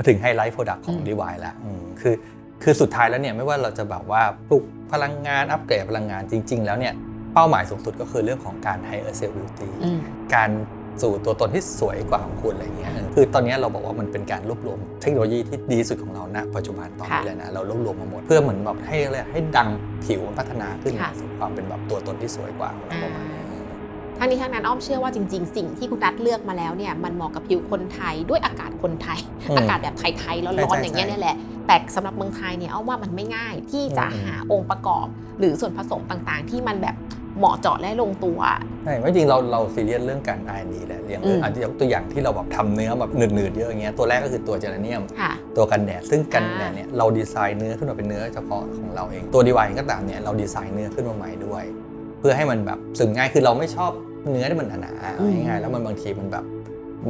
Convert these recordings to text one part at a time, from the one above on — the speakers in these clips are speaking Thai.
มาถึงไฮไลท์โปรดักต์ของอืม DIY แล้วอืมคือคือสุดท้ายแล้วเนี่ยไม่ว่าเราจะแบบว่าปลุกพลังงานอัปเกรดพลังงานจริง ๆ แล้วเนี่ยเป้าหมายสูงสุดก็คือเรื่องของการ higher self beauty อืมการสู่ตัวตนที่สวยกว่าของคุณอะไรเงี้ยคือตอนนี้เราบอกว่ามันเป็นการรวบรวมเทคโนโลยีที่ดีที่สุดของเราณปัจจุบันตอนนี้ค่ะเลยนะ เรารวบรวมมาหมด เพื่อเหมือนแบบให้อะไรให้ดังผิวมันพัฒนาขึ้นค่ะสู่ความเป็นแบบตัวตนที่สวยกว่าของเราประมาณนี้ ทั้งนี้ทั้งนั้นอ้อมเชื่อว่าจริง ๆ สิ่งที่คุณนัทเลือกมาแล้วเนี่ยมันเหมาะกับผิวคนไทยด้วยอากาศคนไทย อืม อากาศแบบไทยๆร้ใช่อนๆใช่อย่างเงี้ยใช่เนี่ยแหละ แต่สำหรับเมืองไทยเนี่ยอ้อมว่ามันไม่ง่ายที่จะอืมหาองค์ประกอบ หรือส่วนผสมต่างๆ ที่มันแบบเหมาะเจาะและลงตัว ใช่ไม่จริงเราเราซีเรียสเรื่องการ R&D แหละอย่างอืม อาจจะยกตัวอย่างที่เราแบบทำเนื้อแบบหนืดๆเยอะอย่างเงี้ยตัวแรกก็คือตัวเจลาเนียม ค่ะ ตัวกันแดดซึ่งกันอ่าแดดเนี่ยเราดีไซน์เนื้อขึ้นมาเป็นเนื้อเฉพาะของเราเอง ตัวดีไวก็ตามเนี่ยเราดีไซน์เนื้อขึ้นมาใหม่ด้วย เพื่อให้มันแบบสึงง่ายคือเราไม่ชอบ เนื้อที่มันหนาๆเอาง่ายๆแล้วมันบางทีมันแบบ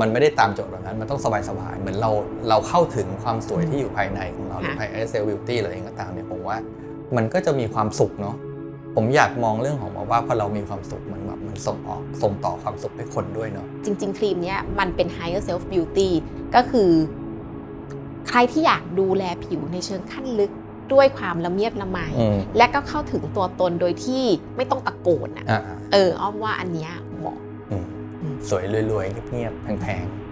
มันไม่ได้ตามโจทย์แบบนั้น มันต้องสบายๆ เหมือนเราเราเข้าถึงความสวยที่อยู่ภายในของเราหรือค่ะภายในเซลล์บิวตี้อะไรเองก็ตามเนี่ยผมว่า มันก็จะมีความสุขเนาะผมอยากมองเรื่องของว่าพอเรามีความสุขมันแบบมันส่งออกส่งต่อความสุขให้คนด้วยเนาะจริง ๆ ครีมเนี้ยมันเป็น higher self beauty ก็คือ ใครที่อยากดูแลผิวในเชิงขั้นลึก ด้วยความละเมียดละไมอืม และก็เข้าถึงตัวตนโดยที่ไม่ต้องตะโกนอะอ่าเอออ้อมว่าอันเนี้ยเหมาะ อืมอืม สวยรวยๆเงียบๆแพงๆ